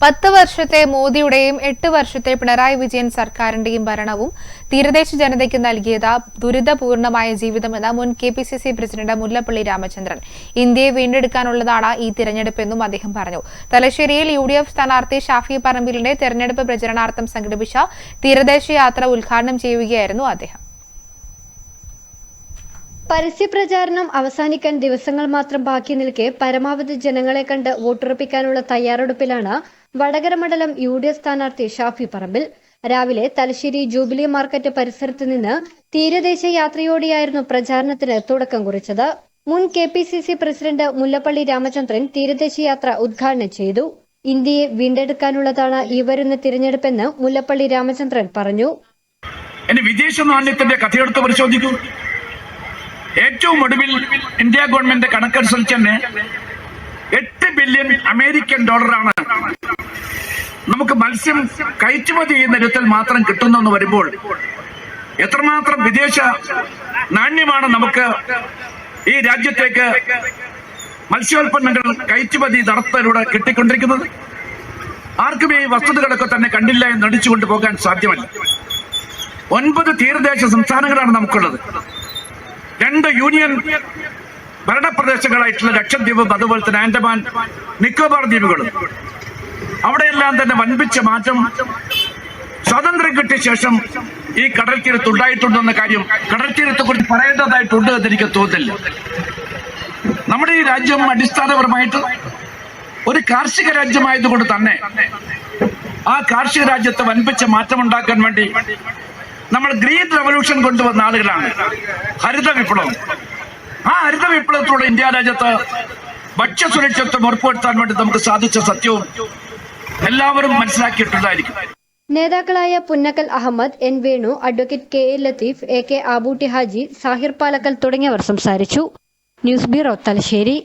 പത്ത് വർഷത്തെ മോദിയുടെയും എട്ട് വർഷത്തെ പിണറായി വിജയൻ സർക്കാരിന്റെയും ഭരണവും തീരദേശ ജനതയ്ക്ക് നൽകിയത് ദുരിതപൂർണമായ ജീവിതമെന്ന് മുൻ K P C C president Mullappally Ramachandran. ഇന്ത്യയെ വീണ്ടെടുക്കാനുള്ളതാണ് ഈ തിരഞ്ഞെടുപ്പെന്നും അദ്ദേഹം പറഞ്ഞു. തലശ്ശേരിയിൽ യു ഡി എഫ് സ്ഥാനാർത്ഥി ഷാഫി പറമ്പിലിന്റെ തെരഞ്ഞെടുപ്പ് പ്രചരണാർത്ഥം സംഘടിപ്പിച്ച തീരദേശ യാത്ര ഉദ്ഘാടനം ചെയ്യുകയായിരുന്നു അദ്ദേഹം. പരസ്യപ്രചാരണം അവസാനിക്കാൻ ദിവസങ്ങൾ മാത്രം ബാക്കി നിൽക്കെ പരമാവധി ജനങ്ങളെ കണ്ട് വോട്ടുറപ്പിക്കാനുള്ള തയ്യാറെടുപ്പിലാണ് വടകര മണ്ഡലം യു ഡി എഫ് സ്ഥാനാർത്ഥി ഷാഫി പറമ്പിൽ. രാവിലെ തലശ്ശേരി ജൂബിലി മാർക്കറ്റ് പരിസരത്ത് നിന്ന് തീരദേശ യാത്രയോടെയായിരുന്നു പ്രചാരണത്തിന് തുടക്കം കുറിച്ചത്. മുൻ K P C C president Mullappally Ramachandran തീരദേശ യാത്ര ഉദ്ഘാടനം ചെയ്തു. ഇന്ത്യയെ വീണ്ടെടുക്കാനുള്ളതാണ് ഈ വരുന്ന തിരഞ്ഞെടുപ്പെന്ന് മുല്ലപ്പള്ളി രാമചന്ദ്രൻ പറഞ്ഞു. ഇനി വിദേശ നാണ്യത്തിന്റെ കഥയെടുത്ത് പരിശോധിക്കൂ. ഏറ്റവും ഒടുവിൽ ഇന്ത്യ ഗവൺമെന്റ് കണക്കനുസരിച്ച് തന്നെ എട്ട് ബില്യൺ അമേരിക്കൻ ഡോളറാണ് നമുക്ക് മത്സ്യം കയറ്റുമതി ചെയ്യുന്ന ഇനത്തിൽ മാത്രം കിട്ടുന്നെന്ന് വരുമ്പോൾ എത്രമാത്രം വിദേശ നാണ്യമാണ് നമുക്ക് ഈ രാജ്യത്തേക്ക് മത്സ്യോൽപ്പന്നങ്ങൾ കയറ്റുമതി നടത്തലൂടെ കിട്ടിക്കൊണ്ടിരിക്കുന്നത്? ആർക്കും ഈ വസ്തുതകളൊക്കെ തന്നെ കണ്ടില്ല എന്ന് നടിച്ചുകൊണ്ട് പോകാൻ സാധ്യമല്ല. ഒൻപത് തീരദേശ സംസ്ഥാനങ്ങളാണ് നമുക്കുള്ളത്. രണ്ട് യൂണിയൻ ഭരണപ്രദേശങ്ങളായിട്ടുള്ള ലക്ഷദ്വീപും അതുപോലെ തന്നെ ആൻഡമാൻ നിക്കോബാർ ദ്വീപുകളും. അവിടെയെല്ലാം തന്നെ വൻപിച്ച മാറ്റം സ്വാതന്ത്ര്യം കിട്ടിയ ശേഷം ഈ കടൽ തീരത്ത് ഉണ്ടായിട്ടുണ്ടെന്ന കാര്യം കടൽ തീരത്തെ കുറിച്ച് പറയേണ്ടതായിട്ടുണ്ട് എന്ന് എനിക്ക് തോന്നില്ല നമ്മുടെ ഈ രാജ്യം അടിസ്ഥാനപരമായിട്ട് ഒരു കാർഷിക രാജ്യമായതുകൊണ്ട് തന്നെ ആ കാർഷിക രാജ്യത്ത് വൻപിച്ച മാറ്റമുണ്ടാക്കാൻ വേണ്ടി നമ്മൾ ഗ്രീൻ റവല്യൂഷൻ കൊണ്ടുവന്ന ആളുകളാണ്. ഹരിത വിപ്ലവം. ആ ഹരിത വിപ്ലവത്തിലൂടെ ഇന്ത്യ രാജ്യത്ത് ഭക്ഷ്യസുരക്ഷിത്വം ഉറപ്പുവരുത്താൻ വേണ്ടി നമുക്ക് സാധിച്ച സത്യവും എല്ലാവരും മനസ്സിലാക്കിയിട്ടുണ്ടായിരിക്കും നേതാക്കളായ Punnakkal Ahammed N Venu advocate K A Latheef A K Abootty Haji Sahir Palakkal തുടങ്ങിയവർ സംസാരിച്ചു. News bureau Thalassery.